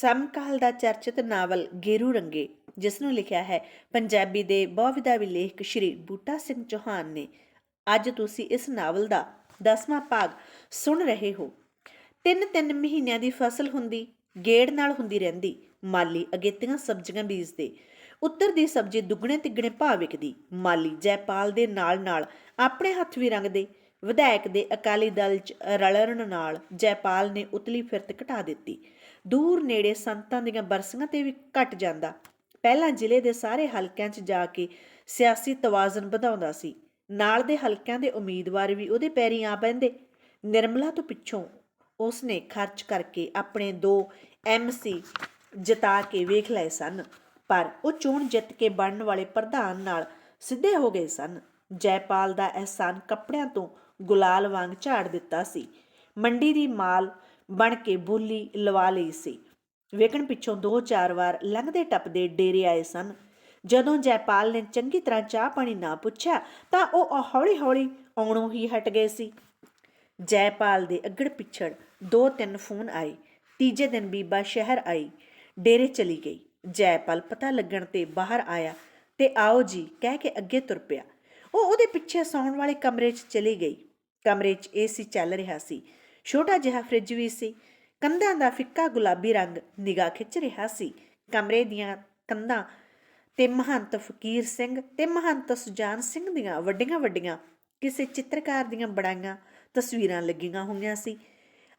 ਸਮਕਾਲ ਦਾ ਚਰਚਿਤ novel ਗੇਰੂ ਰੰਗੇ, ਜਿਸ ਨੂੰ ਲਿਖਿਆ ਹੈ, ਪੰਜਾਬੀ ਦੇ ਬਹੁਵਿਧਾਵੀ ਲੇਖਕ ਸ਼੍ਰੀ ਬੂਟਾ ਸਿੰਘ ਚੌਹਾਨ ਨੇ। ਅੱਜ ਤੁਸੀਂ ਇਸ ਨਾਵਲ ਦਾ 10ਵਾਂ ਭਾਗ ਸੁਣ ਰਹੇ ਹੋ। ਤਿੰਨ ਤਿੰਨ ਮਹੀਨਿਆਂ ਦੀ ਫਸਲ ਹੁੰਦੀ, ਗੇੜ ਨਾਲ ਹੁੰਦੀ ਰਹਿੰਦੀ, ਮਾਲੀ ਅਗੇਤੀਆਂ ਸਬਜ਼ੀਆਂ ਬੀਜਦੇ। ਉੱਤਰ ਦੀ ਸਬਜ਼ੀ ਦੁੱਗਣੇ ਤਿੱਗਣੇ ਭਾਅ ਵਿਕਦੀ, ਮਾਲੀ ਜੈਪਾਲ ਦੇ ਨਾਲ ਨਾਲ ਆਪਣੇ ਹੱਥ ਵੀ ਰੰਗਦੇ ਵਿਧਾਇਕ ਦੇ ਅਕਾਲੀ ਦਲ ਚ ਰਲਣ ਨਾਲ ਜੈਪਾਲ ਨੇ ਉਤਲੀ ਫਿਰਤ ਘਟਾ ਦਿੱਤੀ। ਦੂਰ ਨੇੜੇ ਸੰਤਾਂ ਦੀਆਂ ਬਰਸੀਆਂ ਤੇ ਵੀ ਘਟ ਜਾਂਦਾ। ਪਹਿਲਾਂ ਜ਼ਿਲ੍ਹੇ ਦੇ ਸਾਰੇ ਹਲਕਿਆਂ 'ਚ ਜਾ ਕੇ ਸਿਆਸੀ ਤਵਾਜ਼ਨ ਵਧਾਉਂਦਾ ਸੀ। ਨਾਲ ਦੇ ਹਲਕਿਆਂ ਦੇ ਉਮੀਦਵਾਰ ਵੀ ਉਹਦੇ ਪੈਰੀਂ ਆ ਪੈਂਦੇ। ਨਿਰਮਲਾ ਤੋਂ ਪਿੱਛੋਂ ਉਸਨੇ ਖਰਚ ਕਰਕੇ ਆਪਣੇ ਦੋ ਐਮਸੀ ਜਿਤਾ ਕੇ ਵੇਖ ਲਏ ਸਨ। ਪਰ ਉਹ ਚੋਣ ਜਿੱਤ ਕੇ ਬਣਨ ਵਾਲੇ ਪ੍ਰਧਾਨ ਨਾਲ ਸਿੱਧੇ ਹੋ ਗਏ ਸਨ। ਜੈਪਾਲ ਦਾ ਅਹਿਸਾਨ ਕੱਪੜਿਆਂ ਤੋਂ ਗੁਲਾਲ ਵਾਂਗ ਝਾੜ ਦਿੱਤਾ ਸੀ। ਮੰਡੀ ਦੀ ਮਾਲ ਬਣ ਕੇ ਬੋਲੀ ਲਵਾ ਲਈ ਸੀ। ਵੇਖਣ ਪਿੱਛੋਂ ਦੋ ਚਾਰ ਵਾਰ ਲੰਘਦੇ ਟੱਪਦੇ ਡੇਰੇ ਆਏ ਸਨ। ਜਦੋਂ ਜੈਪਾਲ ਨੇ ਚੰਗੀ ਤਰ੍ਹਾਂ ਚਾਹ ਪਾਣੀ ਨਾ ਪੁੱਛਿਆ ਤਾਂ ਉਹ ਹੌਲੀ-ਹੌਲੀ ਆਉਣੋਂ ਹੀ ਹਟ ਗਏ ਸੀ। ਜੈਪਾਲ ਦੇ ਅੱਗੜ ਪਿੱਛੜ ਦੋ ਤਿੰਨ ਫੋਨ ਆਏ। ਤੀਜੇ ਦਿਨ ਬੀਬਾ ਸ਼ਹਿਰ ਆਈ। ਡੇਰੇ ਚਲੀ ਗਈ। ਜੈਪਾਲ ਪਤਾ ਲੱਗਣ ਤੇ ਬਾਹਰ ਆਇਆ ਤੇ ਆਓ ਜੀ ਕਹਿ ਕੇ ਅੱਗੇ ਤੁਰ ਪਿਆ। ਉਹ ਉਹਦੇ ਪਿੱਛੇ ਸੌਣ ਵਾਲੇ ਕਮਰੇ 'ਚ ਚਲੀ ਗਈ। ਕਮਰੇ 'ਚ ਏਸੀ ਚੱਲ ਰਿਹਾ ਸੀ। ਛੋਟਾ ਜਿਹਾ ਫ੍ਰਿਜ ਵੀ ਸੀ। ਕੰਧਾਂ ਦਾ ਫਿੱਕਾ ਗੁਲਾਬੀ ਰੰਗ ਨਿਗਾਹ ਖਿੱਚ ਰਿਹਾ ਸੀ। ਕਮਰੇ ਦੀਆਂ ਕੰਧਾਂ ਤੇ ਮਹੰਤ ਫਕੀਰ ਸਿੰਘ ਤੇ ਮਹੰਤ ਸੁਜਾਨ ਸਿੰਘ ਦੀਆਂ ਵੱਡੀਆਂ ਵੱਡੀਆਂ ਕਿਸੇ ਚਿੱਤਰਕਾਰ ਦੀਆਂ ਬਣਾਈਆਂ ਤਸਵੀਰਾਂ ਲੱਗੀਆਂ ਹੋਈਆਂ ਸੀ।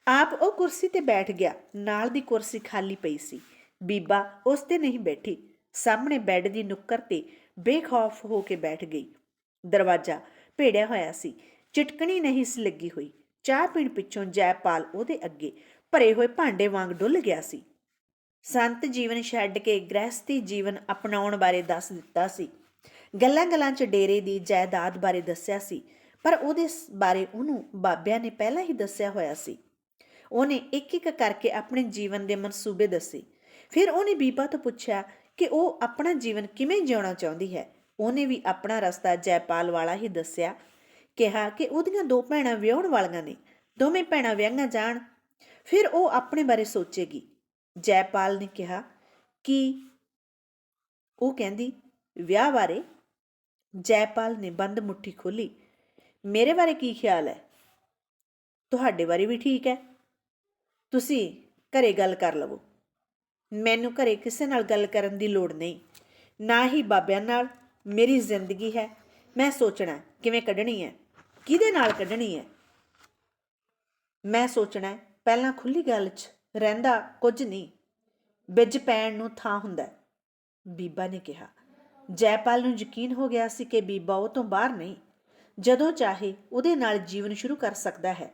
ਆਪ ਉਹ ਕੁਰਸੀ ਤੇ ਬੈਠ ਗਿਆ। ਨਾਲ ਦੀ ਕੁਰਸੀ ਖਾਲੀ ਪਈ ਸੀ। ਬੀਬਾ ਉਸ ਤੇ ਨਹੀਂ ਬੈਠੀ। ਸਾਹਮਣੇ ਬੈੱਡ ਦੀ ਨੁੱਕਰ ਤੇ ਬੇਖੌਫ ਹੋ ਕੇ ਬੈਠ ਗਈ। ਦਰਵਾਜ਼ਾ ਭੇੜਿਆ ਹੋਇਆ ਸੀ। ਚਟਕਣੀ ਨਹੀਂ ਸੀ ਲੱਗੀ ਹੋਈ। ਚਾਹ ਪੀਣ ਪਿੱਛੋਂ ਜੈਪਾਲ ਉਹਦੇ ਅੱਗੇ ਭਰੇ ਹੋਏ ਭਾਂਡੇ ਵਾਂਗ ਡੁੱਲ ਗਿਆ ਸੀ। ਸੰਤ ਜੀਵਨ ਛੱਡ ਕੇ ਗ੍ਰਹਿਸਥੀ ਜੀਵਨ ਅਪਣਾਉਣ ਬਾਰੇ ਦੱਸ ਦਿੱਤਾ ਸੀ। ਗੱਲਾਂ-ਗੱਲਾਂ 'ਚ ਡੇਰੇ ਦੀ ਜਾਇਦਾਦ ਬਾਰੇ ਦੱਸਿਆ ਸੀ, ਪਰ ਉਹਦੇ ਬਾਰੇ ਉਹਨੂੰ ਬਾਬਿਆਂ ਨੇ ਪਹਿਲਾਂ ਹੀ ਦੱਸਿਆ ਹੋਇਆ ਸੀ। ਉਹਨੇ ਇੱਕ ਇੱਕ ਕਰਕੇ ਆਪਣੇ ਜੀਵਨ ਦੇ ਮਨਸੂਬੇ ਦੱਸੇ। ਫਿਰ ਉਹਨੇ ਬੀਬਾ ਤੋਂ ਪੁੱਛਿਆ ਕਿ ਉਹ ਆਪਣਾ ਜੀਵਨ ਕਿਵੇਂ ਜਿਉਣਾ ਚਾਹੁੰਦੀ ਹੈ। ਉਹਨੇ ਵੀ ਆਪਣਾ ਰਸਤਾ ਜੈਪਾਲ ਵਾਲਾ ਹੀ ਦੱਸਿਆ ਕਿਹਾ ਕਿ ਉਹਦੀਆਂ ਦੋ ਭੈਣਾਂ ਵਿਆਹਣ ਵਾਲੀਆਂ ਨੇ। ਦੋਵੇਂ ਭੈਣਾਂ ਵਿਆਹੀਆਂ ਜਾਣ, ਫਿਰ ਉਹ ਆਪਣੇ ਬਾਰੇ ਸੋਚੇਗੀ। ਜੈਪਾਲ ਨੇ ਕਿਹਾ ਕਿ ਉਹ ਕਹਿੰਦੀ, ਵਿਆਹ ਬਾਰੇ? ਜੈਪਾਲ ਨੇ ਬੰਦ ਮੁੱਠੀ ਖੋਲੀ ਮੇਰੇ ਬਾਰੇ ਕੀ ਖਿਆਲ ਹੈ? ਤੁਹਾਡੇ ਬਾਰੇ ਵੀ ਠੀਕ ਹੈ। ਤੁਸੀਂ ਘਰੇ ਗੱਲ ਕਰ ਲਵੋ। ਮੈਨੂੰ ਘਰੇ ਕਿਸੇ ਨਾਲ ਗੱਲ ਕਰਨ ਦੀ ਲੋੜ ਨਹੀਂ। ਨਾ ਹੀ ਬਾਬਿਆਂ ਨਾਲ ਮੇਰੀ ਜ਼ਿੰਦਗੀ ਹੈ। ਮੈਂ ਸੋਚਣਾ ਕਿਵੇਂ ਕੱਢਣੀ ਹੈ। ਕਿਹਦੇ ਨਾਲ ਕੱਢਣੀ ਹੈ? ਮੈਂ ਸੋਚਣਾ ਪਹਿਲਾਂ ਖੁੱਲੀ ਗੱਲ 'ਚ ਰਹਿੰਦਾ ਕੁਝ ਨਹੀਂ। ਬਿੱਜ ਪੈਣ ਨੂੰ ਥਾਂ ਹੁੰਦਾ ਬੀਬਾ ਨੇ ਕਿਹਾ, ਜੈਪਾਲ ਨੂੰ ਯਕੀਨ ਹੋ ਗਿਆ ਸੀ ਕਿ ਬੀਬਾ ਉਹ ਤੋਂ ਬਾਹਰ ਨਹੀਂ, ਜਦੋਂ ਚਾਹੇ ਉਹਦੇ ਨਾਲ ਜੀਵਨ ਸ਼ੁਰੂ ਕਰ ਸਕਦਾ ਹੈ।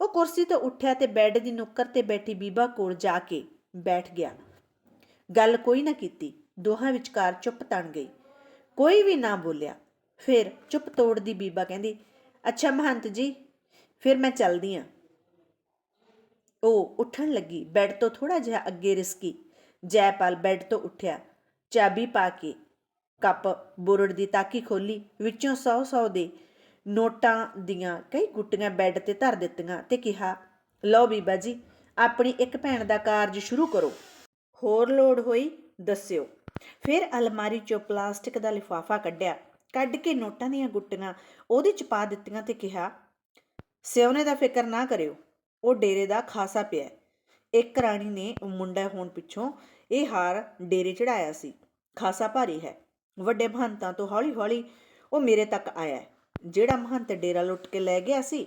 ਉਹ ਕੁਰਸੀ ਤੋਂ ਉੱਠਿਆ ਤੇ ਬੈੱਡ ਦੀ ਨੁੱਕਰ ਤੇ ਬੈਠੀ ਬੀਬਾ ਕੋਲ ਜਾ ਕੇ ਬੈਠ ਗਿਆ। ਗੱਲ ਕੋਈ ਨਾ ਕੀਤੀ, ਦੋਹਾਂ ਵਿਚਕਾਰ ਚੁੱਪ ਤਣ ਗਈ। ਕੋਈ ਵੀ ਨਾ ਬੋਲਿਆ। ਫਿਰ ਚੁੱਪ ਤੋੜਦੀ ਬੀਬਾ ਕਹਿੰਦੀ ਅੱਛਾ ਮਹੰਤ ਜੀ, ਫਿਰ ਮੈਂ ਚੱਲਦੀ ਆਂ ਉਹ ਉੱਠਣ ਲੱਗੀ, ਬੈੱਡ ਤੋਂ ਥੋੜਾ ਜਿਹਾ ਅੱਗੇ ਰਿਸਕੀ। ਜੈਪਾਲ ਬੈੱਡ ਤੋਂ ਉੱਠਿਆ, ਚਾਬੀ ਪਾ ਕੇ ਕੱਪ ਬੁਰੜ ਦੀ ਤਾਕੀ ਖੋਲੀ ਵਿੱਚੋਂ 100-100 ਦੇ ਨੋਟਾਂ ਦੀਆਂ ਕਈ ਗੁੱਟੀਆਂ ਬੈੱਡ ਤੇ ਧਰ ਦਿੱਤੀਆਂ ਤੇ ਕਿਹਾ, ਲਓ ਬੀਬਾ ਜੀ, ਆਪਣੀ ਇੱਕ ਭੈਣ ਦਾ ਕਾਰਜ ਸ਼ੁਰੂ ਕਰੋ। ਹੋਰ ਲੋੜ ਹੋਈ, ਦੱਸਿਓ। ਫਿਰ ਅਲਮਾਰੀ ਚੋਂ ਪਲਾਸਟਿਕ ਦਾ ਲਿਫਾਫਾ ਕੱਢਿਆ। ਕੱਢ ਕੇ ਨੋਟਾਂ ਦੀਆਂ ਗੁੱਟੀਆਂ ਉਹਦੇ ਚ ਪਾ ਦਿੱਤੀਆਂ ਤੇ ਕਿਹਾ ਸਿਉਨੇ ਦਾ ਫਿਕਰ ਨਾ ਕਰਿਓ, ਉਹ ਡੇਰੇ ਦਾ ਖਾਸਾ ਪਿਆ ਇੱਕ ਰਾਣੀ ਨੇ ਮੁੰਡਾ ਹੋਣ ਪਿੱਛੋਂ ਇਹ ਹਾਰ ਡੇਰੇ ਚੜਾਇਆ ਸੀ, ਖਾਸਾ ਭਾਰੀ ਹੈ। ਵੱਡੇ ਮਹੰਤਾਂ ਤੋਂ ਹੌਲੀ-ਹੌਲੀ ਉਹ ਮੇਰੇ ਤੱਕ ਆਇਆ ਜਿਹੜਾ ਮਹੰਤ ਡੇਰਾ ਲੁੱਟ ਕੇ ਲੈ ਗਿਆ ਸੀ,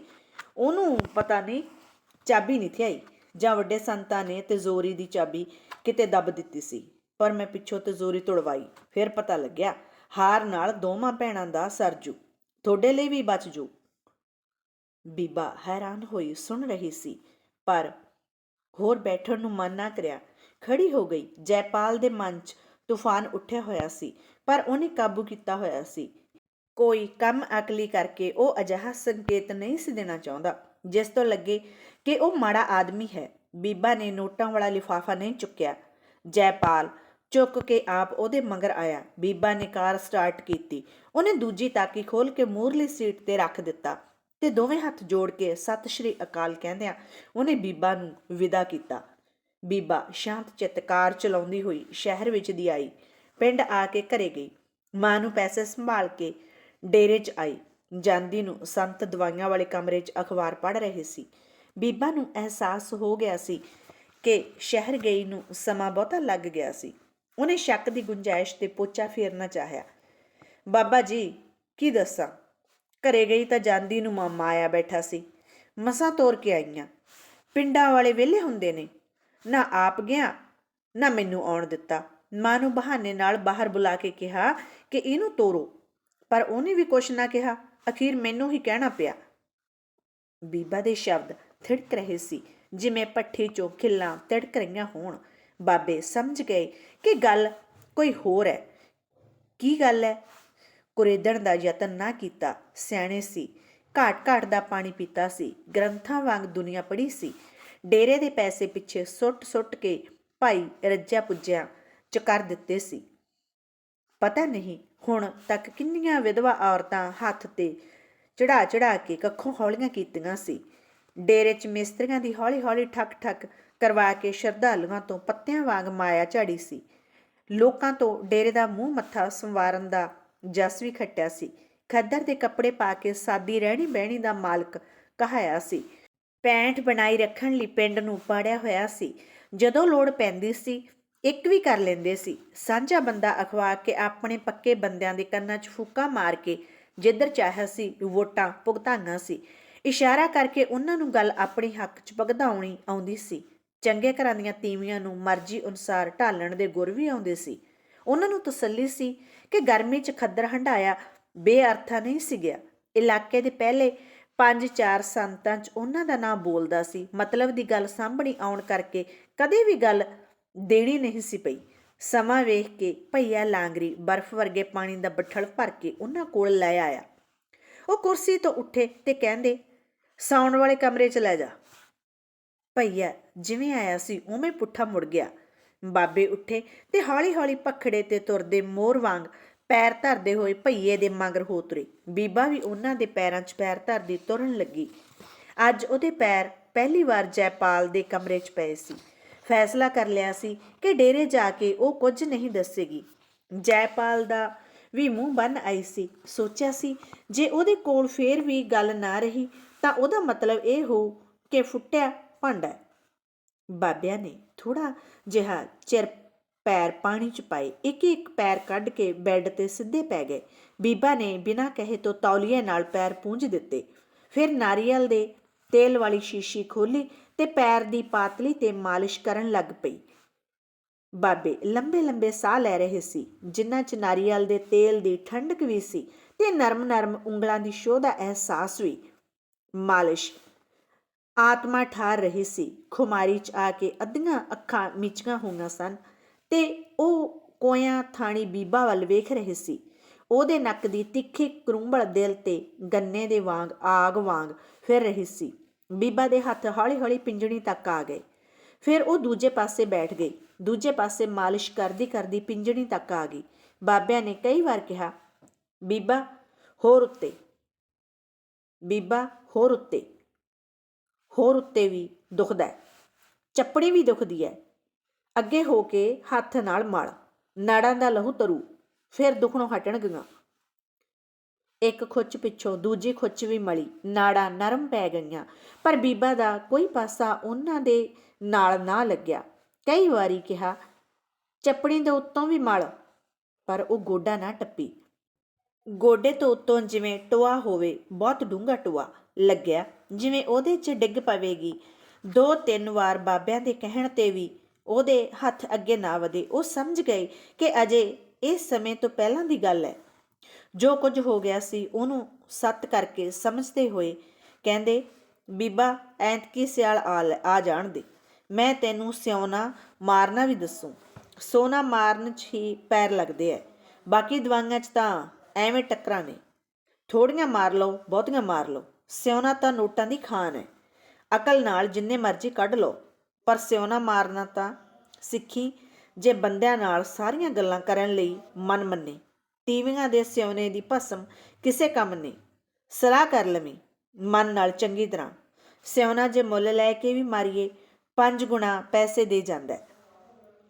ਉਹਨੂੰ ਪਤਾ ਨਹੀਂ, ਚਾਬੀ ਨਹੀਂ ਥੀ ਜਾਂ ਵੱਡੇ ਸੰਤਾਂ ਨੇ ਤਿਜੋਰੀ ਦੀ ਚਾਬੀ ਕਿਤੇ ਦੱਬ ਦਿੱਤੀ ਸੀ। ਪਰ ਮੈਂ ਪਿੱਛੋਂ ਤਿਜੋਰੀ ਤੁੜਵਾਈ, ਫਿਰ ਪਤਾ ਲੱਗਿਆ ਹਾਰ ਨਾਲ ਦੋਵਾਂ ਭੈਣਾਂ ਦਾ ਸਰਜੂ ਤੁਹਾਡੇ ਲਈ ਵੀ ਬਚ ਜੂ। ਬੀਬਾ ਹੈਰਾਨ ਹੋਈ ਸੁਣ ਰਹੀ ਸੀ, ਪਰ ਹੋਰ ਬੈਠਣ ਨੂੰ ਮਨ ਨਾ ਕਰਿਆ। ਖੜੀ ਹੋ ਗਈ। ਜੈਪਾਲ ਦੇ ਮਨ 'ਚ ਤੂਫਾਨ ਉੱਠਿਆ ਹੋਇਆ ਸੀ, ਪਰ ਉਹਨੇ ਕਾਬੂ ਕੀਤਾ ਹੋਇਆ ਸੀ। ਕੋਈ ਕੰਮ ਅਕਲੀ ਕਰਕੇ ਉਹ ਅਜਿਹਾ ਸੰਕੇਤ ਨਹੀਂ ਸੀ ਦੇਣਾ ਚਾਹੁੰਦਾ, ਜਿਸ ਤੋਂ ਲੱਗੇ ਕਿ ਉਹ ਮਾੜਾ ਆਦਮੀ ਹੈ। ਬੀਬਾ ਨੇ ਨੋਟਾਂ ਵਾਲਾ ਲਿਫਾਫਾ ਨਹੀਂ ਚੁੱਕਿਆ। ਜੈਪਾਲ ਚੁੱਕ ਕੇ ਆਪ ਉਹਦੇ ਮਗਰ ਆਇਆ। ਬੀਬਾ ਨੇ ਕਾਰ ਸਟਾਰਟ ਕੀਤੀ। ਉਹਨੇ ਦੂਜੀ ਤਾਕੀ ਖੋਲ ਕੇ ਮੂਰਲੀ ਸੀਟ ਤੇ ਰੱਖ ਦਿੱਤਾ ਤੇ ਦੋਵੇਂ ਹੱਥ ਜੋੜ ਕੇ ਸਤਿ ਸ਼੍ਰੀ ਅਕਾਲ ਕਹਿੰਦਿਆਂ ਉਹਨੇ ਬੀਬਾ ਨੂੰ ਵਿਦਾ ਕੀਤਾ। ਬੀਬਾ ਸ਼ਾਂਤ ਚਿੱਤ ਕਾਰ ਚਲਾਉਂਦੀ ਹੋਈ ਸ਼ਹਿਰ ਵਿੱਚ ਦੀ ਆਈ। ਪਿੰਡ ਆ ਕੇ ਘਰੇ ਗਈ। ਮਾਂ ਨੂੰ ਪੈਸੇ ਸੰਭਾਲ ਕੇ ਡੇਰੇ 'ਚ ਆਈ। ਜਾਂਦੀ ਨੂੰ ਸੰਤ ਦਵਾਈਆਂ ਵਾਲੇ ਕਮਰੇ 'ਚ ਅਖਬਾਰ ਪੜ੍ਹ ਰਹੇ ਸੀ। ਬੀਬਾ ਨੂੰ ਅਹਿਸਾਸ ਹੋ ਗਿਆ ਸੀ ਕਿ ਸ਼ਹਿਰ ਗਈ ਨੂੰ ਸਮਾਂ ਬਹੁਤਾ ਲੱਗ ਗਿਆ ਸੀ। ਉਹਨੇ ਸ਼ੱਕ ਦੀ ਗੁੰਜਾਇਸ਼ ਤੇ ਪੋਚਾ ਫੇਰਨਾ ਚਾਹਿਆ। ਬਾਬਾ ਜੀ, ਕੀ ਦੱਸਾਂ? ਘਰੇ ਗਈ ਤਾਂ ਜਾਂਦੀ ਨੂੰ ਮਾਮਾ ਆਇਆ ਬੈਠਾ ਸੀ। ਮਸਾਂ ਤੋਰ ਕੇ ਆਈਆਂ। ਪਿੰਡਾਂ ਵਾਲੇ ਵਿਹਲੇ ਹੁੰਦੇ ਨੇ। ਨਾ ਆਪ ਗਿਆ, ਨਾ ਮੈਨੂੰ ਆਉਣ ਦਿੱਤਾ। ਮਾਂ ਨੂੰ ਬਹਾਨੇ ਨਾਲ ਬਾਹਰ ਬੁਲਾ ਕੇ ਕਿਹਾ ਕਿ ਇਹਨੂੰ ਤੋਰੋ। ਪਰ ਉਹਨੇ ਵੀ ਕੁਛ ਨਾ ਕਿਹਾ। ਅਖੀਰ ਮੈਨੂੰ ਹੀ ਕਹਿਣਾ ਪਿਆ। ਬੀਬਾ ਦੇ ਸ਼ਬਦ ਥਿੜਕ ਰਹੇ ਸੀ, ਜਿਵੇਂ ਪੱਠੀ ਚੋਂ ਖਿੱਲਾਂ ਤਿੜਕ ਰਹੀਆਂ ਹੋਣ। ਬਾਬੇ ਸਮਝ ਗਏ ਕਿ ਗੱਲ ਕੋਈ ਹੋਰ ਹੈ? ਕੀ ਗੱਲ ਹੈ? ਕੁਰੇਦਣ ਦਾ ਯਤਨ ਨਾ ਕੀਤਾ। ਸਿਆਣੇ ਸੀ। ਘਾਟ ਘਾਟ ਦਾ ਪਾਣੀ ਪੀਤਾ ਸੀ। ਗ੍ਰੰਥਾਂ ਵਾਂਗ ਦੁਨੀਆ ਪੜੀ ਸੀ। ਡੇਰੇ ਦੇ ਪੈਸੇ ਪਿੱਛੇ ਸੁੱਟ-ਸੁੱਟ ਕੇ ਭਾਈ ਰੱਜਿਆ ਪੁੱਜਿਆ ਚ ਕਰ ਦਿੱਤੇ ਸੀ। ਪਤਾ ਨਹੀਂ ਹੁਣ ਤੱਕ ਕਿੰਨੀਆਂ ਵਿਧਵਾ ਔਰਤਾਂ ਹੱਥ ਤੇ ਚੜਾ ਚੜਾ ਕੇ ਕੱਖੋਂ ਹੌਲੀਆਂ ਕੀਤੀਆਂ ਸੀ। ਡੇਰੇ 'ਚ ਮਿਸਤਰੀਆਂ ਦੀ ਹੌਲੀ-ਹੌਲੀ ਠੱਕ-ਠੱਕ ਕਰਵਾ ਕੇ ਸ਼ਰਧਾਲੂਆਂ ਤੋਂ ਪੱਤਿਆਂ ਵਾਂਗ ਮਾਇਆ ਝਾੜੀ ਸੀ। ਲੋਕਾਂ ਤੋਂ ਡੇਰੇ ਦਾ ਮੂੰਹ ਮੱਥਾ ਸੰਵਾਰਨ ਦਾ ਜਸ ਵੀ ਖੱਟਿਆ ਸੀ। ਖੱਦਰ ਦੇ ਕੱਪੜੇ ਪਾ ਕੇ ਸਾਦੀ ਰਹਿਣੀ ਬਹਿਣੀ ਦਾ ਮਾਲਕ ਕਹਾਇਆ ਸੀ। ਪੈਂਟ ਬਣਾਈ ਰੱਖਣ ਲਈ ਪਿੰਡ ਨੂੰ ਪਾੜਿਆ ਹੋਇਆ ਸੀ। ਜਦੋਂ ਲੋੜ ਪੈਂਦੀ ਸੀ, ਇੱਕ ਵੀ ਕਰ ਲੈਂਦੇ ਸੀ। ਸਾਂਝਾ ਬੰਦਾ ਅਖਵਾ ਕੇ ਆਪਣੇ ਪੱਕੇ ਬੰਦਿਆਂ ਦੇ ਕੰਨਾਂ 'ਚ ਫੂਕਾ ਮਾਰ ਕੇ ਜਿੱਧਰ ਚਾਹਿਆ ਸੀ, ਵੋਟਾਂ ਭੁਗਤਾਨਾਂ ਸੀ। ਇਸ਼ਾਰਾ ਕਰਕੇ ਉਹਨਾਂ ਨੂੰ ਗੱਲ ਆਪਣੇ ਹੱਕ 'ਚ ਭਗਦਾਉਣੀ ਆਉਂਦੀ ਸੀ। ਚੰਗੇ ਘਰਾਂ ਦੀਆਂ ਤੀਵੀਆਂ ਨੂੰ ਮਰਜ਼ੀ ਅਨੁਸਾਰ ਢਾਲਣ ਦੇ ਗੁਰ ਵੀ ਆਉਂਦੇ ਸੀ। ਉਹਨਾਂ ਨੂੰ ਤਸੱਲੀ ਸੀ ਕਿ ਗਰਮੀ 'ਚ ਖੱਦਰ ਹੰਡਾਇਆ ਬੇਅਰਥਾ ਨਹੀਂ ਸੀ ਗਿਆ। ਇਲਾਕੇ ਦੇ ਪਹਿਲੇ ਪੰਜ ਚਾਰ ਸੰਤਾਂ 'ਚ ਉਹਨਾਂ ਦਾ ਨਾਮ ਬੋਲਦਾ ਸੀ। ਮਤਲਬ ਦੀ ਗੱਲ ਸਾਹਮਣੀ ਆਉਣ ਕਰਕੇ ਕਦੇ ਵੀ ਗੱਲ ਦੇਣੀ ਨਹੀਂ ਸੀ ਪਈ। ਸਮਾਂ ਵੇਖ ਕੇ ਭਈਆ ਲਾਂਗਰੀ ਬਰਫ਼ ਵਰਗੇ ਪਾਣੀ ਦਾ ਬੱਠਲ ਭਰ ਕੇ ਉਹਨਾਂ ਕੋਲ ਲੈ ਆਇਆ। ਉਹ ਕੁਰਸੀ ਤੋਂ ਉੱਠੇ ਤੇ ਕਹਿੰਦੇ, ਸੌਣ ਵਾਲੇ ਕਮਰੇ 'ਚ ਲੈ ਜਾ। ਭਈਆ ਜਿਵੇਂ ਆਇਆ ਸੀ, ਉਵੇਂ ਪੁੱਠਾ ਮੁੜ ਗਿਆ। ਬਾਬੇ ਉੱਠੇ ਤੇ ਹੌਲੀ-ਹੌਲੀ ਪਖੜੇ ਤੇ ਤੁਰਦੇ ਮੋਰ ਵਾਂਗ ਪੈਰ ਧਰਦੇ ਹੋਏ ਭਈਏ ਦੇ ਮਗਰ ਹੋ ਤੁਰੇ। ਬੀਬਾ ਵੀ ਉਹਨਾਂ ਦੇ ਪੈਰਾਂ 'ਚ ਪੈਰ ਧਰਦੀ ਤੁਰਨ ਲੱਗੀ। ਅੱਜ ਉਹਦੇ ਪੈਰ ਪਹਿਲੀ ਵਾਰ ਜੈਪਾਲ ਦੇ ਕਮਰੇ 'ਚ ਪਏ ਸੀ। ਫੈਸਲਾ ਕਰ ਲਿਆ ਸੀ ਕਿ ਡੇਰੇ ਜਾ ਕੇ ਉਹ ਕੁਝ ਨਹੀਂ ਦੱਸੇਗੀ। ਜੈਪਾਲ ਦਾ ਵੀ ਮੂੰਹ ਬੰਨ ਆਈ ਸੀ। ਸੋਚਿਆ ਸੀ, ਜੇ ਉਹਦੇ ਕੋਲ ਫੇਰ ਵੀ ਗੱਲ ਨਾ ਰਹੀ ਤਾਂ ਉਹਦਾ ਮਤਲਬ ਇਹ ਹੋ ਕਿ ਫੁੱਟਿਆ ਭਾਂਡਾ ਬਾਬਿਆਂ ਨੇ ਥੋੜਾ ਜਿਹਾ ਚਿਰ ਪੈਰ ਪਾਣੀ ਚ ਪਾਏ। ਇੱਕ ਇੱਕ ਪੈਰ ਕੱਢ ਕੇ ਬੈੱਡ ਤੇ ਸਿੱਧੇ ਪੈ ਗਏ। ਬੀਬਾ ਨੇ ਬਿਨਾਂ ਕਹੇ ਤੋਂ ਤੌਲੀਏ ਨਾਲ ਪੈਰ ਪੂੰਝ ਦਿੱਤੇ। ਫਿਰ ਨਾਰੀਅਲ ਦੇ ਤੇਲ ਵਾਲੀ ਸ਼ੀਸ਼ੀ ਖੋਲੀ ਤੇ ਪੈਰ ਦੀ ਪਾਤਲੀ ਤੇ ਮਾਲਿਸ਼ ਕਰਨ ਲੱਗ ਪਈ। ਬਾਬੇ ਲੰਬੇ ਲੰਬੇ ਸਾਹ ਲੈ ਰਹੇ ਸੀ ਜਿਨ੍ਹਾਂ 'ਚ ਨਾਰੀਅਲ ਦੇ ਤੇਲ ਦੀ ਠੰਡਕ ਵੀ ਸੀ ਤੇ ਨਰਮ ਨਰਮ ਉਂਗਲਾਂ ਦੀ ਸ਼ੋਹ ਦਾ ਅਹਿਸਾਸ ਵੀ। ਮਾਲਿਸ਼ ਆਤਮਾ ਠਾਰ ਰਹੀ ਸੀ। ਖੁਮਾਰੀ 'ਚ ਆ ਕੇ ਅੱਧੀਆਂ ਅੱਖਾਂ ਮਿਚੀਆਂ ਹੋਈਆਂ ਸਨ ਤੇ ਉਹ ਕੋਇਆ ਥਾਣੀ ਬੀਬਾ ਵੱਲ ਵੇਖ ਰਹੇ ਸੀ। ਉਹਦੇ ਨੱਕ ਦੀ ਤਿੱਖੀ ਕਰੂੰਬਲ ਦਿਲ ਤੇ ਗੰਨੇ ਦੇ ਵਾਂਗ ਆਗ ਵਾਂਗ ਫਿਰ ਰਹੀ ਸੀ। ਬੀਬਾ ਦੇ ਹੱਥ ਹੌਲੀ-ਹੌਲੀ ਪਿੰਜਣੀ ਤੱਕ ਆ ਗਏ। ਫਿਰ ਉਹ ਦੂਜੇ ਪਾਸੇ ਬੈਠ ਗਈ। ਦੂਜੇ ਪਾਸੇ ਮਾਲਿਸ਼ ਕਰਦੀ ਕਰਦੀ ਪਿੰਜਣੀ ਤੱਕ ਆ ਗਈ। ਬਾਬਿਆਂ ਨੇ ਕਈ ਵਾਰ ਕਿਹਾ, ਬੀਬਾ, ਹੋਰ ਉੱਤੇ। ਬੀਬਾ, ਹੋਰ ਉੱਤੇ। ਹੋਰ ਉੱਤੇ ਵੀ ਦੁਖਦਾ ਹੈ। ਚੱਪੜੀ ਵੀ ਦੁਖਦੀ ਹੈ। ਅੱਗੇ ਹੋ ਕੇ ਹੱਥ ਨਾਲ ਮਲ, ਨਾੜਾਂ ਦਾ ਲਹੂ ਤਰੂ, ਫਿਰ ਦੁਖਣੋਂ ਹਟਣਗੀਆਂ ਇੱਕ ਖੁੱਚ ਪਿੱਛੋਂ ਦੂਜੀ ਖੁੱਚ ਵੀ ਮਲੀ, ਨਾੜਾਂ ਨਰਮ ਪੈ ਗਈਆਂ, ਪਰ ਬੀਬਾ ਦਾ ਕੋਈ ਪਾਸਾ ਉਹਨਾਂ ਦੇ ਨਾਲ ਨਾ ਲੱਗਿਆ। ਕਈ ਵਾਰੀ ਕਿਹਾ, ਚੱਪੜੀ ਦੇ ਉੱਤੋਂ ਵੀ ਮਲ। ਪਰ ਉਹ ਗੋਡਾ ਨਾ ਟੱਪੀ। ਗੋਡੇ ਤੋਂ ਉੱਤੋਂ ਜਿਵੇਂ ਟੋਆ ਹੋਵੇ, ਬਹੁਤ ਡੂੰਘਾ ਟੋਆ ਲੱਗਿਆ। ਜਿਵੇਂ ਉਹਦੇ 'ਚ ਡਿੱਗ ਪਵੇਗੀ। ਦੋ ਤਿੰਨ ਵਾਰ ਬਾਬਿਆਂ ਦੇ ਕਹਿਣ ਤੇ ਵੀ ਉਹਦੇ ਹੱਥ ਅੱਗੇ ਨਾ ਵਧੇ। ਉਹ ਸਮਝ ਗਏ ਕਿ ਅਜੇ ਇਸ ਸਮੇਂ ਤੋਂ ਪਹਿਲਾਂ ਦੀ ਗੱਲ ਹੈ। ਜੋ ਕੁਝ ਹੋ ਗਿਆ ਸੀ ਉਹਨੂੰ ਸੱਤ ਕਰਕੇ ਸਮਝਦੇ ਹੋਏ ਕਹਿੰਦੇ, ਬੀਬਾ, ਐਂਤਕੀ ਸਿਆਲ ਆ ਲੈ- ਆ ਜਾਣ ਦੇ। ਮੈਂ ਤੈਨੂੰ ਸਿਉਣਾ, ਮਾਰਨਾ ਵੀ ਦੱਸੂ। ਸੋਨਾ ਮਾਰਨ 'ਚ ਹੀ ਪੈਰ ਲੱਗਦੇ ਐ। ਬਾਕੀ ਦਵਾਈਆਂ 'ਚ ਤਾਂ ਐਵੇਂ ਟੱਕਰਾਂ ਨੇ ਥੋੜੀਆਂ ਮਾਰ ਲਓ, ਬਹੁਤੀਆਂ ਮਾਰ ਲਓ। ਸਿਉਣਾ ਤਾਂ ਨੋਟਾਂ ਦੀ ਖਾਨ ਹੈ। ਅਕਲ ਨਾਲ ਜਿੰਨੇ ਮਰਜ਼ੀ ਕੱਢ ਲਓ, ਪਰ ਸਿਉਣਾ ਮਾਰਨਾ ਤਾਂ ਸਿੱਖੀ, ਜੇ ਬੰਦਿਆਂ ਨਾਲ ਸਾਰੀਆਂ ਗੱਲਾਂ ਕਰਨ ਲਈ ਮਨ ਮੰਨੇ। ਤੀਵੀਆਂ ਦੇ ਸਿਉਨੇ ਦੀ ਭਸਮ ਕਿਸੇ ਕੰਮ ਨਹੀਂ ਸਲਾਹ ਕਰ ਲਵੀਂ, ਮਨ ਨਾਲ ਚੰਗੀ ਤਰ੍ਹਾਂ। ਸਿਉਨਾ ਜੇ ਮੁੱਲ ਲੈ ਕੇ ਵੀ ਮਾਰੀਏ, ਪੰਜ ਗੁਣਾ ਪੈਸੇ ਦੇ ਜਾਂਦਾ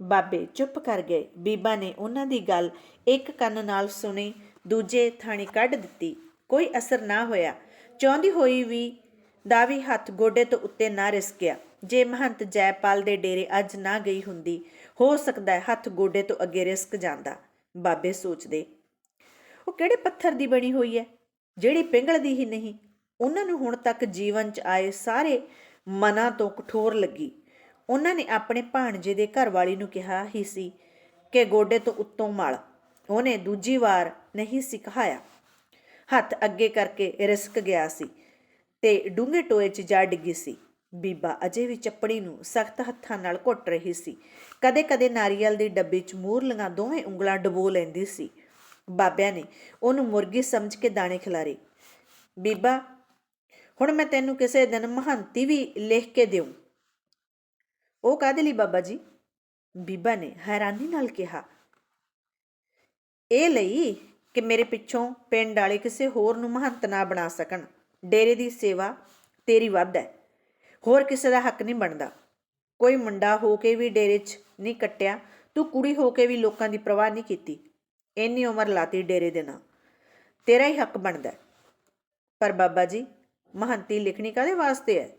ਬਾਬੇ ਚੁੱਪ ਕਰ ਗਏ। ਬੀਬਾ ਨੇ ਉਹਨਾਂ ਦੀ ਗੱਲ ਇੱਕ ਕੰਨ ਨਾਲ ਸੁਣੀ, ਦੂਜੇ ਥਾਣੀ ਕੱਢ ਦਿੱਤੀ। ਕੋਈ ਅਸਰ ਨਾ ਹੋਇਆ। ਚਾਹੁੰਦੀ ਹੋਈ ਵੀ ਦਾ ਵੀ ਹੱਥ ਗੋਡੇ ਤੋਂ ਉੱਤੇ ਨਾ ਰਿਸਕਿਆ। ਜੇ ਮਹੰਤ ਜੈਪਾਲ ਦੇ ਡੇਰੇ ਅੱਜ ਨਾ ਗਈ ਹੁੰਦੀ, ਹੋ ਸਕਦਾ ਹੈ ਹੱਥ ਗੋਡੇ ਤੋਂ ਅੱਗੇ ਰਿਸਕ ਜਾਂਦਾ। ਬਾਬੇ ਸੋਚਦੇ, ਉਹ ਕਿਹੜੇ ਪੱਥਰ ਦੀ ਬਣੀ ਹੋਈ ਹੈ? ਜਿਹੜੀ ਪਿੰਗਲਦੀ ਹੀ ਨਹੀਂ। ਉਹਨਾਂ ਨੂੰ ਹੁਣ ਤੱਕ ਜੀਵਨ 'ਚ ਆਏ ਸਾਰੇ ਮਨਾਂ ਤੋਂ ਕਠੋਰ ਲੱਗੀ। ਉਹਨਾਂ ਨੇ ਆਪਣੇ ਭਾਣਜੇ ਦੇ ਘਰ ਵਾਲੀ ਨੂੰ ਕਿਹਾ ਹੀ ਸੀ ਕਿ ਗੋਡੇ ਤੋਂ ਉੱਤੋਂ ਮਲ। ਉਹਨੇ ਦੂਜੀ ਵਾਰ ਨਹੀਂ ਸਿਖਾਇਆ ਹੱਥ ਅੱਗੇ ਕਰਕੇ ਰਿਸਕ ਗਿਆ ਸੀ ਤੇ ਡੂੰਘੇ ਟੋਏ 'ਚ ਜਾ ਡਿੱਗੀ ਸੀ। ਬੀਬਾ ਅਜੇ ਵੀ ਚੱਪੜੀ ਨੂੰ ਸਖਤ ਹੱਥਾਂ ਨਾਲ ਘੁੱਟ ਰਹੀ ਸੀ। ਕਦੇ-ਕਦੇ ਨਾਰੀਅਲ ਦੀ ਡੱਬੀ 'ਚ ਮੂਰ ਮੂਰਲੀਆਂ ਦੋਵੇਂ ਉਂਗਲਾਂ ਡਬੋ ਲੈਂਦੀ ਸੀ। ਬਾਬਿਆਂ ਨੇ ਉਹਨੂੰ ਮੁਰਗੀ ਸਮਝ ਕੇ ਦਾਣੇ ਖਿਲਾਰੇ। ਬੀਬਾ, ਹੁਣ ਮੈਂ ਤੈਨੂੰ ਕਿਸੇ ਦਿਨ ਮਹੰਤੀ ਵੀ ਲਿਖ ਕੇ ਦਿਉ ਉਹ ਕਾਹਦੇ ਲਈ ਬਾਬਾ ਜੀ? ਬੀਬਾ ਨੇ ਹੈਰਾਨੀ ਨਾਲ ਕਿਹਾ। ਇਹ ਲਈ ਕਿ ਮੇਰੇ ਪਿੱਛੋਂ ਪਿੰਡ ਵਾਲੇ ਕਿਸੇ ਹੋਰ ਨੂੰ ਮਹੰਤ ਨਾ ਬਣਾ ਸਕਣ। ਡੇਰੇ ਦੀ ਸੇਵਾ ਤੇਰੀ ਵੱਧ ਹੈ। ਹੋਰ ਕਿਸੇ ਦਾ ਹੱਕ ਨਹੀਂ ਬਣਦਾ। ਕੋਈ ਮੁੰਡਾ ਹੋ ਕੇ ਵੀ ਡੇਰੇ 'ਚ ਨਹੀਂ ਕੱਟਿਆ, ਤੂੰ ਕੁੜੀ ਹੋ ਕੇ ਵੀ ਲੋਕਾਂ ਦੀ ਪਰਵਾਹ ਨਹੀਂ ਕੀਤੀ। ਇੰਨੀ ਉਮਰ ਲਾਤੀ ਡੇਰੇ ਦੇ ਨਾਂ। ਤੇਰਾ ਹੀ ਹੱਕ ਬਣਦਾ ਪਰ ਬਾਬਾ ਜੀ, ਮਹੰਤੀ ਲਿਖਣੀ ਕਾਦੇ ਵਾਸਤੇ ਹੈ?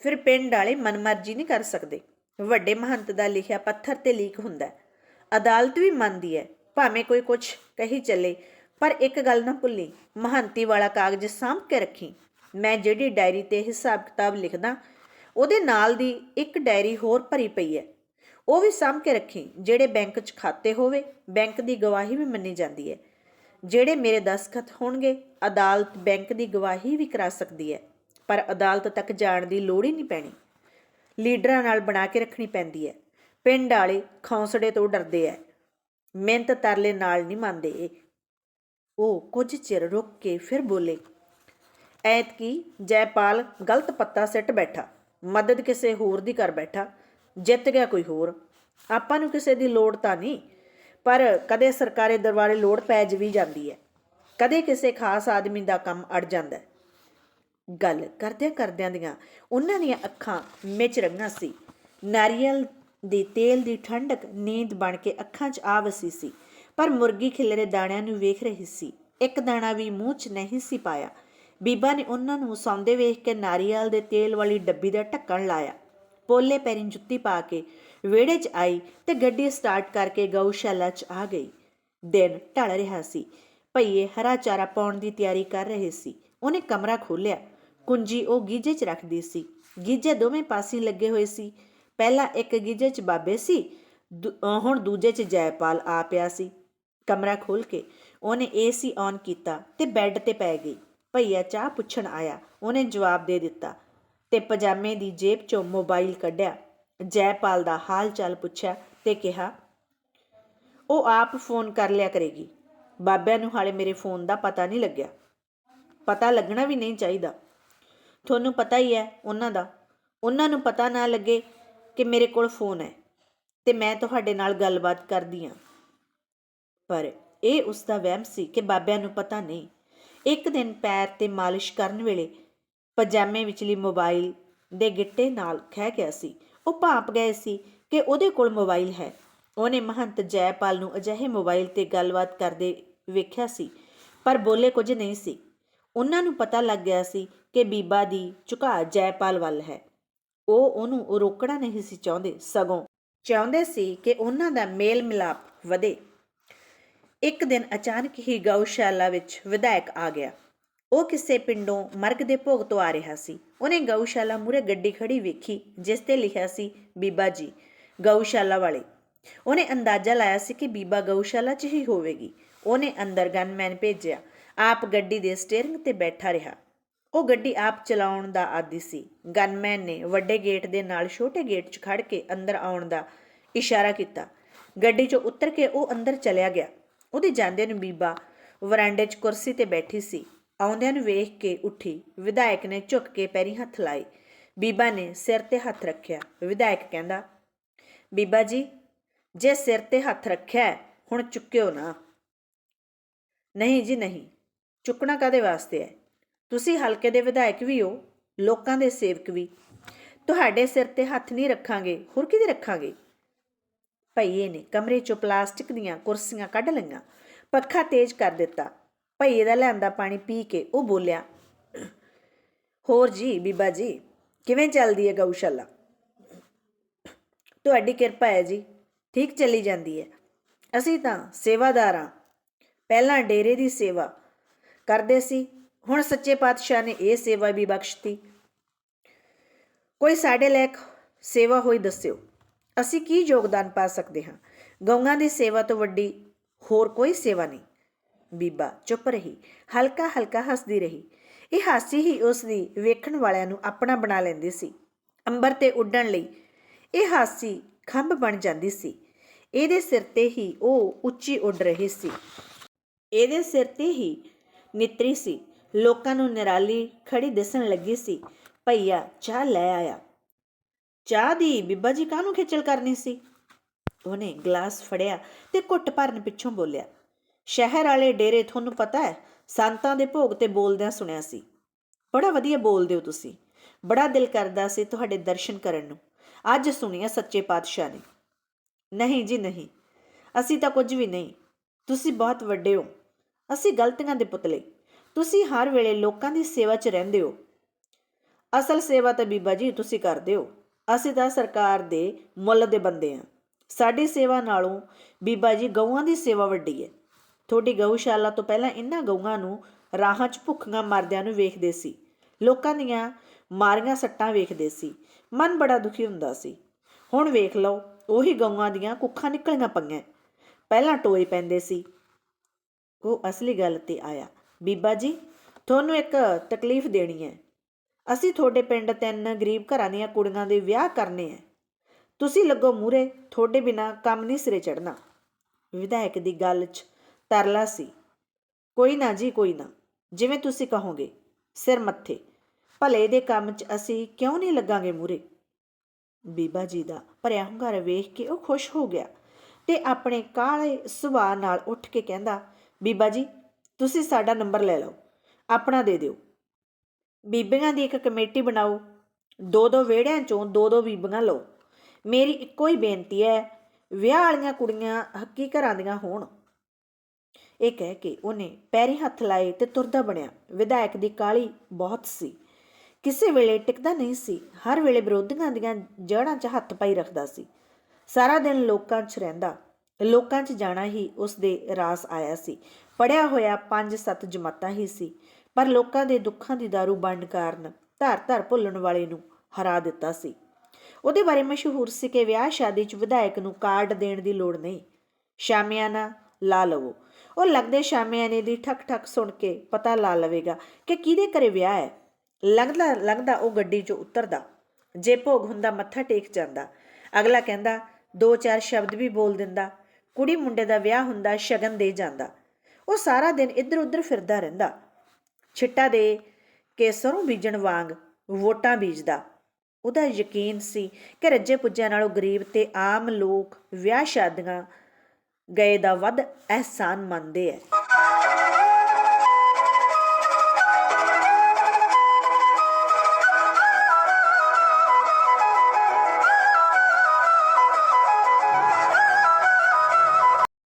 ਫਿਰ ਪਿੰਡ ਵਾਲੇ ਮਨਮਰਜ਼ੀ ਨਹੀਂ ਕਰ ਸਕਦੇ। ਵੱਡੇ ਮਹੰਤ ਦਾ ਲਿਖਿਆ ਪੱਥਰ ਤੇ ਲੀਕ ਹੁੰਦਾ ਅਦਾਲਤ ਵੀ ਮੰਨਦੀ ਹੈ ਭਾਵੇਂ ਕੋਈ ਕੁਝ ਕਹੀ ਚੱਲੇ, ਪਰ ਇੱਕ ਗੱਲ ਨਾ ਭੁੱਲੀ, ਮਹੰਤੀ ਵਾਲਾ ਕਾਗਜ਼ ਸਾਂਭ ਕੇ ਰੱਖੀ। ਮੈਂ ਜਿਹੜੀ ਡਾਇਰੀ ਤੇ ਹਿਸਾਬ ਕਿਤਾਬ ਲਿਖਦਾ, ਉਹਦੇ ਨਾਲ ਦੀ ਇੱਕ ਡਾਇਰੀ ਹੋਰ ਭਰੀ ਪਈ ਹੈ ਉਹ ਵੀ ਸਾਂਭ ਕੇ ਰੱਖੀ, ਜਿਹੜੇ ਬੈਂਕ 'ਚ ਖਾਤੇ ਹੋਵੇ, ਬੈਂਕ ਦੀ ਗਵਾਹੀ ਵੀ ਮੰਨੀ ਜਾਂਦੀ ਹੈ ਜਿਹੜੇ ਮੇਰੇ ਦਸਖਤ ਹੋਣਗੇ, ਅਦਾਲਤ ਬੈਂਕ ਦੀ ਗਵਾਹੀ ਵੀ ਕਰਾ ਸਕਦੀ ਹੈ ਪਰ ਅਦਾਲਤ ਤੱਕ ਜਾਣ ਦੀ ਲੋੜ ਹੀ ਨਹੀਂ ਪੈਣੀ। ਲੀਡਰਾਂ ਨਾਲ ਬਣਾ ਕੇ ਰੱਖਣੀ ਪੈਂਦੀ ਹੈ ਪਿੰਡ ਵਾਲੇ ਖੌਂਸੜੇ ਤੋਂ ਡਰਦੇ ਐ। ਮਿਹਨਤ ਤਰਲੇ ਨਾਲ ਨਹੀਂ ਮੰਨਦੇ ਇਹ। ਉਹ ਕੁਝ ਚਿਰ ਰੁਕ ਕੇ ਫਿਰ ਬੋਲੇ, ਐਤਕੀ ਜੈਪਾਲ ਗਲਤ ਪੱਤਾ ਸਿੱਟ ਬੈਠਾ, ਮਦਦ ਕਿਸੇ ਹੋਰ ਦੀ ਕਰ ਬੈਠਾ, ਜਿੱਤ ਗਿਆ ਕੋਈ ਹੋਰ। ਆਪਾਂ ਨੂੰ ਕਿਸੇ ਦੀ ਲੋੜ ਤਾਂ ਨਹੀਂ, ਪਰ ਕਦੇ ਸਰਕਾਰੀ ਦਰਬਾਰੇ ਲੋੜ ਪੈ ਵੀ ਜਾਂਦੀ ਹੈ ਕਦੇ ਕਿਸੇ ਖਾਸ ਆਦਮੀ ਦਾ ਕੰਮ ਅੜ ਜਾਂਦਾ ਹੈ ਗੱਲ ਕਰਦਿਆਂ ਕਰਦਿਆਂ ਦੀਆਂ ਉਹਨਾਂ ਦੀਆਂ ਅੱਖਾਂ ਮਿਚ ਰਹੀਆਂ ਸੀ। ਨਾਰੀਅਲ ਦੇ ਤੇਲ ਦੀ ਠੰਡਕ ਨੀਂਦ ਬਣ ਕੇ ਅੱਖਾਂ 'ਚ ਆ ਵਸੀ ਸੀ, ਪਰ ਮੁਰਗੀ ਖਿਲਰੇ ਦਾਣਿਆਂ ਨੂੰ ਵੇਖ ਰਹੀ ਸੀ। ਇੱਕ ਦਾਣਾ ਵੀ ਮੂੰਹ 'ਚ ਨਹੀਂ ਸੀ ਪਾਇਆ। ਬੀਬਾ ਨੇ ਉਹਨਾਂ ਨੂੰ ਸੌਂਦੇ ਵੇਖ ਕੇ ਨਾਰੀਅਲ ਦੇ ਤੇਲ ਵਾਲੀ ਡੱਬੀ ਦਾ ਢੱਕਣ ਲਾਇਆ। ਪੋਲੇ ਪੈਰੀਂ ਜੁੱਤੀ ਪਾ ਕੇ ਵਿਹੜੇ 'ਚ ਆਈ ਤੇ ਗੱਡੀ ਸਟਾਰਟ ਕਰਕੇ ਗਊਸ਼ਾਲਾ 'ਚ ਆ ਗਈ। ਦਿਨ ਢਲ ਰਿਹਾ ਸੀ। ਭਈਏ ਹਰਾ ਚਾਰਾ ਪਾਉਣ ਦੀ ਤਿਆਰੀ ਕਰ ਰਹੇ ਸੀ। ਉਹਨੇ ਕਮਰਾ ਖੋਲ੍ਹਿਆ। ਕੁੰਜੀ ਉਹ ਗੀਜੇ 'ਚ ਰੱਖਦੀ ਸੀ। ਗੀਜੇ ਦੋਵੇਂ ਪਾਸੇ ਲੱਗੇ ਹੋਏ ਸੀ। ਪਹਿਲਾਂ ਇੱਕ ਗੀਜੇ 'ਚ ਬਾਬੇ ਸੀ, ਦੂ- ਹੁਣ ਦੂਜੇ 'ਚ ਜੈਪਾਲ ਆ ਪਿਆ ਸੀ। ਕਮਰਾ ਖੋਲ ਕੇ ਉਹਨੇ ਏਸੀ ਔਨ ਕੀਤਾ ਤੇ ਬੈੱਡ ਤੇ ਪੈ ਗਈ। ਭਈਆ ਚਾਹ ਪੁੱਛਣ ਆਇਆ, ਉਹਨੇ ਜਵਾਬ ਦੇ ਦਿੱਤਾ ਤੇ ਪਜਾਮੇ ਦੀ ਜੇਬ 'ਚੋਂ ਮੋਬਾਈਲ ਕੱਢਿਆ। ਜੈਪਾਲ ਦਾ ਹਾਲ ਚਾਲ ਪੁੱਛਿਆ ਤੇ ਕਿਹਾ, ਉਹ ਆਪ ਫੋਨ ਕਰ ਲਿਆ ਕਰੇਗੀ। ਬਾਬਿਆਂ ਨੂੰ ਹਾਲੇ ਮੇਰੇ ਫੋਨ ਦਾ ਪਤਾ ਨਹੀਂ ਲੱਗਿਆ। ਪਤਾ ਲੱਗਣਾ ਵੀ ਨਹੀਂ ਚਾਹੀਦਾ। ਤੁਹਾਨੂੰ ਪਤਾ ਹੀ ਹੈ ਉਹਨਾਂ ਦਾ। ਉਹਨਾਂ ਨੂੰ ਪਤਾ ਨਾ ਲੱਗੇ ਕਿ ਮੇਰੇ ਕੋਲ ਫੋਨ ਹੈ ਤੇ ਮੈਂ ਤੁਹਾਡੇ ਨਾਲ ਗੱਲਬਾਤ ਕਰਦੀ ਹਾਂ। ਪਰ ਇਹ ਉਸ ਦਾ ਵਹਿਮ ਸੀ ਕਿ ਬਾਬਿਆਂ ਨੂੰ ਪਤਾ ਨਹੀਂ। ਇੱਕ ਦਿਨ ਪੈਰ ਤੇ ਮਾਲਿਸ਼ ਕਰਨ ਵੇਲੇ ਪਜਾਮੇ ਵਿਚਲੀ ਮੋਬਾਈਲ ਦੇ ਗਿੱਟੇ ਨਾਲ ਖਹਿ ਗਿਆ ਸੀ। ਉਹ ਭਾਪ ਗਏ ਸੀ ਕਿ ਉਹਦੇ ਕੋਲ ਮੋਬਾਈਲ ਹੈ। ਉਹਨੇ ਮਹੰਤ ਜੈਪਾਲ ਨੂੰ ਅਜਿਹੇ ਮੋਬਾਈਲ ਤੇ ਗੱਲਬਾਤ ਕਰਦੇ ਵੇਖਿਆ ਸੀ, ਪਰ ਬੋਲੇ ਕੁਝ ਨਹੀਂ ਸੀ। ਉਹਨਾਂ ਨੂੰ ਪਤਾ ਲੱਗ ਗਿਆ ਸੀ ਕਿ ਬੀਬਾ ਦੀ ਝੁਕਾਅ ਜੈਪਾਲ ਵੱਲ ਹੈ। ਉਹ ਉਹਨੂੰ ਰੋਕਣਾ ਨਹੀਂ ਸੀ ਚਾਹੁੰਦੇ, ਸਗੋਂ ਚਾਹੁੰਦੇ ਸੀ ਕਿ ਉਹਨਾਂ ਦਾ ਮੇਲ ਮਿਲਾਪ ਵਧੇ। ਇੱਕ ਦਿਨ ਅਚਾਨਕ ਹੀ ਗਊਸ਼ਾਲਾ ਵਿੱਚ ਵਿਧਾਇਕ ਆ ਗਿਆ। ਉਹ ਕਿਸੇ ਪਿੰਡੋਂ ਮਰਗ ਦੇ ਭੋਗ ਤੋਂ ਆ ਰਿਹਾ ਸੀ। ਉਹਨੇ ਗਊਸ਼ਾਲਾ ਮੂਰੇ ਗੱਡੀ ਖੜੀ ਵੇਖੀ, ਜਿਸ ਤੇ ਲਿਖਿਆ ਸੀ, ਬੀਬਾ ਜੀ, ਗਊਸ਼ਾਲਾ ਵਾਲੇ। ਉਹਨੇ ਅੰਦਾਜ਼ਾ ਲਾਇਆ ਸੀ ਕਿ ਬੀਬਾ ਗਊਸ਼ਾਲਾ 'ਚ ਹੀ ਹੋਵੇਗੀ। ਉਹਨੇ ਅੰਦਰ ਗਨਮੈਨ ਭੇਜਿਆ। ਆਪ ਗੱਡੀ ਦੇ ਸਟੀਅਰਿੰਗ ਤੇ ਬੈਠਾ ਰਿਹਾ। ਉਹ ਗੱਡੀ ਆਪ ਚਲਾਉਣ ਦਾ ਆਦੀ ਸੀ। ਗਨਮੈਨ ਨੇ ਵੱਡੇ ਗੇਟ ਦੇ ਨਾਲ ਛੋਟੇ ਗੇਟ 'ਚ ਖੜ ਕੇ ਅੰਦਰ ਆਉਣ ਦਾ ਇਸ਼ਾਰਾ ਕੀਤਾ। ਗੱਡੀ 'ਚੋਂ ਉਤਰ ਕੇ ਉਹ ਅੰਦਰ ਚਲਿਆ ਗਿਆ। ਉਹਦੇ ਜਾਂਦੇ ਨੂੰ ਬੀਬਾ ਵਰਾਂਡੇ 'ਚ ਕੁਰਸੀ ਤੇ ਬੈਠੀ ਸੀ। ਆਉਂਦਿਆਂ ਨੂੰ ਵੇਖ ਕੇ ਉੱਠੀ। ਵਿਧਾਇਕ ਨੇ ਝੁੱਕ ਕੇ ਪੈਰੀ ਹੱਥ ਲਾਏ। ਬੀਬਾ ਨੇ ਸਿਰ ਤੇ ਹੱਥ ਰੱਖਿਆ। ਵਿਧਾਇਕ ਕਹਿੰਦਾ, ਬੀਬਾ ਜੀ, ਜੇ ਸਿਰ ਤੇ ਹੱਥ ਰੱਖਿਆ ਹੁਣ ਚੁੱਕਿਓ ਨਾ। ਨਹੀਂ ਜੀ, ਨਹੀਂ। ਚੁੱਕਣਾ ਕਾਦੇ ਵਾਸਤੇ ਹੈ? ਤੁਸੀਂ ਹਲਕੇ ਦੇ ਵਿਧਾਇਕ ਵੀ ਹੋ, ਲੋਕਾਂ ਦੇ ਸੇਵਕ ਵੀ। ਤੁਹਾਡੇ ਸਿਰ ਤੇ ਹੱਥ ਨਹੀਂ ਰੱਖਾਂਗੇ, ਹੋਰ ਕਿਹਦੇ ਰੱਖਾਂਗੇ? ਭਈਏ ਨੇ ਕਮਰੇ ਚੋਂ ਪਲਾਸਟਿਕ ਦੀਆਂ ਕੁਰਸੀਆਂ ਕੱਢ ਲਈਆਂ, ਪੱਖਾ ਤੇਜ਼ ਕਰ ਦਿੱਤਾ। ਭਈਏ ਦਾ ਲਿਆਂਦਾ ਪਾਣੀ ਪੀ ਕੇ ਉਹ ਬੋਲਿਆ, ਹੋਰ ਜੀ, ਬੀਬਾ ਜੀ, ਕਿਵੇਂ ਚੱਲਦੀ ਹੈ ਗਊਸ਼ਾਲਾ? ਤੁਹਾਡੀ ਕਿਰਪਾ ਹੈ ਜੀ, ਠੀਕ ਚੱਲੀ ਜਾਂਦੀ ਹੈ। ਅਸੀਂ ਤਾਂ ਸੇਵਾਦਾਰਾਂ ਪਹਿਲਾਂ ਡੇਰੇ ਦੀ ਸੇਵਾ ਕਰਦੇ ਸੀ ਹੁਣ ਸੱਚੇ ਪਾਤਸ਼ਾਹ ਨੇ ਇਹ ਸੇਵਾ ਵੀ ਬਖਸ਼ਤੀ। ਕੋਈ ਸਾਡੇ ਲਾਇਕ ਸੇਵਾ ਹੋਈ ਦੱਸਿਓ। ਅਸੀਂ ਕੀ ਯੋਗਦਾਨ ਪਾ ਸਕਦੇ ਹਾਂ? ਗਊਆਂ ਦੀ ਸੇਵਾ ਤੋਂ ਵੱਡੀ ਹੋਰ ਕੋਈ ਸੇਵਾ ਨਹੀਂ। ਬੀਬਾ, ਚੁੱਪ ਰਹੀ ਹਲਕਾ ਹਲਕਾ ਹੱਸਦੀ ਰਹੀ। ਇਹ ਹਾਸੀ ਹੀ ਉਸ ਦੀ ਵੇਖਣ ਵਾਲਿਆਂ ਨੂੰ ਆਪਣਾ ਬਣਾ ਲੈਂਦੀ ਸੀ। ਅੰਬਰ ਤੇ ਉੱਡਣ ਲਈ ਇਹ ਹਾਸੀ ਖੰਭ ਬਣ ਜਾਂਦੀ ਸੀ। ਇਹਦੇ ਸਿਰ ਤੇ ਹੀ ਉਹ ਉੱਚੀ ਉੱਡ ਰਹੀ ਸੀ। ਇਹਦੇ ਸਿਰ ਤੇ ਹੀ ਨਿਤਰੀ ਸੀ। ਲੋਕਾਂ ਨੂੰ ਨਿਰਾਲੀ ਖੜੀ ਦਿਸਣ ਲੱਗੀ ਸੀ, ਭਈਆ, ਚਾਹ ਲੈ ਆਇਆ। ਚਾਹ ਦੀ ਬੀਬਾ ਜੀ ਕਾਹਨੂੰ ਖੇਚਲ ਕਰਨੀ ਸੀ? ਉਹਨੇ ਗਲਾਸ ਫੜਿਆ ਤੇ ਘੁੱਟ ਭਰਨ ਪਿੱਛੋਂ ਬੋਲਿਆ, ਸ਼ਹਿਰ ਵਾਲੇ ਡੇਰੇ ਤੁਹਾਨੂੰ ਪਤਾ ਹੈ, ਸੰਤਾਂ ਦੇ ਭੋਗ ਤੇ ਬੋਲਦਿਆਂ ਸੁਣਿਆ ਸੀ। ਬੜਾ ਵਧੀਆ ਬੋਲਦੇ ਹੋ ਤੁਸੀਂ। ਬੜਾ ਦਿਲ ਕਰਦਾ ਸੀ ਤੁਹਾਡੇ ਦਰਸ਼ਨ ਕਰਨ ਨੂੰ। ਅੱਜ ਸੁਣਿਆ ਸੱਚੇ ਪਾਤਸ਼ਾਹ ਨੇ। ਨਹੀਂ ਜੀ, ਨਹੀਂ। ਅਸੀਂ ਤਾਂ ਕੁਝ ਵੀ ਨਹੀਂ। ਤੁਸੀਂ ਬਹੁਤ ਵੱਡੇ ਹੋ। ਅਸੀਂ ਗਲਤੀਆਂ ਦੇ ਪੁਤਲੇ। ਤੁਸੀਂ ਹਰ ਵੇਲੇ ਲੋਕਾਂ ਦੀ ਸੇਵਾ 'ਚ ਰਹਿੰਦੇ ਹੋ। ਅਸਲ ਸੇਵਾ ਤਾਂ ਬੀਬਾ ਜੀ ਤੁਸੀਂ ਕਰਦੇ ਹੋ। ਅਸੀਂ ਤਾਂ ਸਰਕਾਰ ਦੇ ਮੁੱਲ ਦੇ ਬੰਦੇ ਆ ਸਾਡੀ ਸੇਵਾ ਨਾਲੋਂ ਬੀਬਾ ਜੀ ਗਊਆਂ ਦੀ ਸੇਵਾ ਵੱਡੀ ਹੈ। ਤੁਹਾਡੀ ਗਊਸ਼ਾਲਾ ਤੋਂ ਪਹਿਲਾਂ ਇਹਨਾਂ ਗਊਆਂ ਨੂੰ ਰਾਹਾਂ 'ਚ ਭੁੱਖੀਆਂ ਮਰਦਿਆਂ ਨੂੰ ਵੇਖਦੇ ਸੀ। ਲੋਕਾਂ ਦੀਆਂ ਮਾਰੀਆਂ ਸੱਟਾਂ ਵੇਖਦੇ ਸੀ। ਮਨ ਬੜਾ ਦੁਖੀ ਹੁੰਦਾ ਸੀ। ਹੁਣ ਵੇਖ ਲਓ, ਉਹੀ ਗਊਆਂ ਦੀਆਂ ਕੁੱਖਾਂ ਨਿਕਲੀਆਂ ਪਈਆਂ। ਪਹਿਲਾਂ ਟੋਏ ਪੈਂਦੇ ਸੀ। ਉਹ ਅਸਲੀ ਗੱਲ ਤੇ ਆਇਆ। ਬੀਬਾ ਜੀ, ਤੁਹਾਨੂੰ ਇੱਕ ਤਕਲੀਫ ਦੇਣੀ ਹੈ। ਅਸੀਂ ਤੁਹਾਡੇ ਪਿੰਡ ਤਿੰਨ ਗਰੀਬ ਘਰਾਂ ਦੀਆਂ ਕੁੜੀਆਂ ਦੇ ਵਿਆਹ ਕਰਨੇ ਹੈ। ਤੁਸੀਂ ਲੱਗੋ ਮੂਰੇ ਤੁਹਾਡੇ ਬਿਨਾ ਕੰਮ ਨਹੀਂ ਸਿਰੇ ਚੜਨਾ ਵਿਧਾਇਕ ਦੀ ਗੱਲ 'ਚ ਤਰਲਾ ਸੀ। ਕੋਈ ਨਾ ਜੀ, ਕੋਈ ਨਾ, ਜਿਵੇਂ ਤੁਸੀਂ ਕਹੋਗੇ, ਸਿਰ ਮੱਥੇ, ਭਲੇ ਦੇ ਕੰਮ 'ਚ ਅਸੀਂ ਕਿਉਂ ਨਹੀਂ ਲੱਗਾਂਗੇ ਮੂਰੇ ਬੀਬਾ ਜੀ ਦਾ ਭਰਿਆ ਹੁੰਗਾਰਾ ਵੇਖ ਕੇ ਉਹ ਖੁਸ਼ ਹੋ ਗਿਆ ਤੇ ਆਪਣੇ ਕਾਲੇ ਸੁਭਾਅ ਨਾਲ ਉੱਠ ਕੇ ਕਹਿੰਦਾ, ਬੀਬਾ ਜੀ ਤੁਸੀਂ ਸਾਡਾ ਨੰਬਰ ਲੈ ਲਓ, ਆਪਣਾ ਦੇ ਦਿਓ। ਬੀਬੀਆਂ ਦੀ ਇੱਕ ਕਮੇਟੀ ਬਣਾਓ, ਦੋ ਦੋ ਵਿਹੜਿਆਂ ਚੋਂ ਦੋ ਦੋ ਬੀਬੀਆਂ ਲਓ। ਮੇਰੀ ਇੱਕੋ ਹੀ ਬੇਨਤੀ ਹੈ, ਵਿਆਹ ਵਾਲੀਆਂ ਕੁੜੀਆਂ ਹੱਕੀ ਘਰਾਂ ਦੀਆਂ ਹੋਣ। ਇਹ ਕਹਿ ਕੇ ਉਹਨੇ ਪੈਰੀ ਹੱਥ ਲਾਏ ਤੇ ਤੁਰਦਾ ਬਣਿਆ। ਵਿਧਾਇਕ ਦੀ ਕਾਲੀ ਬਹੁਤ ਸੀ। ਕਿਸੇ ਵੇਲੇ ਟਿਕਦਾ ਨਹੀਂ ਸੀ, ਹਰ ਵੇਲੇ ਵਿਰੋਧੀਆਂ ਦੀਆਂ ਜੜ੍ਹਾਂ 'ਚ ਹੱਥ ਪਾਈ ਰੱਖਦਾ ਸੀ। ਸਾਰਾ ਦਿਨ ਲੋਕਾਂ 'ਚ ਰਹਿੰਦਾ, ਲੋਕਾਂ 'ਚ ਜਾਣਾ ਹੀ ਉਸ ਦੇ ਰਾਸ ਆਇਆ ਸੀ। ਪੜਿਆ ਹੋਇਆ ਪੰਜ ਸੱਤ ਜਮਾਤਾਂ ਹੀ ਸੀ, ਪਰ ਲੋਕਾਂ ਦੇ ਦੁੱਖਾਂ ਦੀ दारू ਵੰਡ ਕਾਰਨ ਧਰ ਧਰ ਭੁੱਲਣ ਵਾਲੇ ਨੂੰ ਹਰਾ ਦਿੱਤਾ ਸੀ। ਉਹਦੇ ਬਾਰੇ ਮਸ਼ਹੂਰ ਸੀ ਕਿ ਵਿਆਹ ਸ਼ਾਦੀ 'ਚ ਵਿਧਾਇਕ ਨੂੰ ਕਾਰਡ ਦੇਣ ਦੀ ਲੋੜ ਨਹੀਂ। ਸ਼ਾਮਿਆਨਾ ਲਾ ਲਵੋ। ਉਹ ਲੱਗਦੇ ਸ਼ਾਮਿਆਨੇ ਦੀ ਠਕ ਠਕ ਸੁਣ ਕੇ ਪਤਾ ਲਾ ਲਵੇਗਾ ਕਿ ਕਿਹਦੇ ਘਰੇ ਵਿਆਹ ਹੈ। ਲੱਗਦਾ ਲੱਗਦਾ ਉਹ ਗੱਡੀ 'ਚੋਂ ਉਤਰਦਾ। ਜੇ ਭੋਗ ਹੁੰਦਾ ਮੱਥਾ ਟੇਕ ਜਾਂਦਾ। ਅਗਲਾ ਕਹਿੰਦਾ, ਦੋ ਚਾਰ ਸ਼ਬਦ ਵੀ ਬੋਲ ਦਿੰਦਾ। ਕੁੜੀ ਮੁੰਡੇ ਦਾ ਵਿਆਹ ਹੁੰਦਾ ਸ਼ਗਨ ਦੇ ਜਾਂਦਾ। ਉਹ ਸਾਰਾ ਦਿਨ ਇੱਧਰ ਉੱਧਰ ਫਿਰਦਾ ਰਹਿੰਦਾ। ਛਿੱਟਾ ਦੇ ਕੇ ਸਰੋਂ ਬੀਜਣ ਵਾਂਗ ਵੋਟਾਂ ਬੀਜਦਾ। ਉਹਦਾ ਯਕੀਨ ਸੀ ਕਿ ਰੱਜੇ ਪੁੱਜਿਆਂ ਨਾਲੋਂ ਗਰੀਬ ਤੇ ਆਮ ਲੋਕ ਵਿਆਹ ਸ਼ਾਦੀਆਂ ਗਏ ਦਾ ਵੱਧ ਅਹਿਸਾਨ ਮੰਨਦੇ ਐ।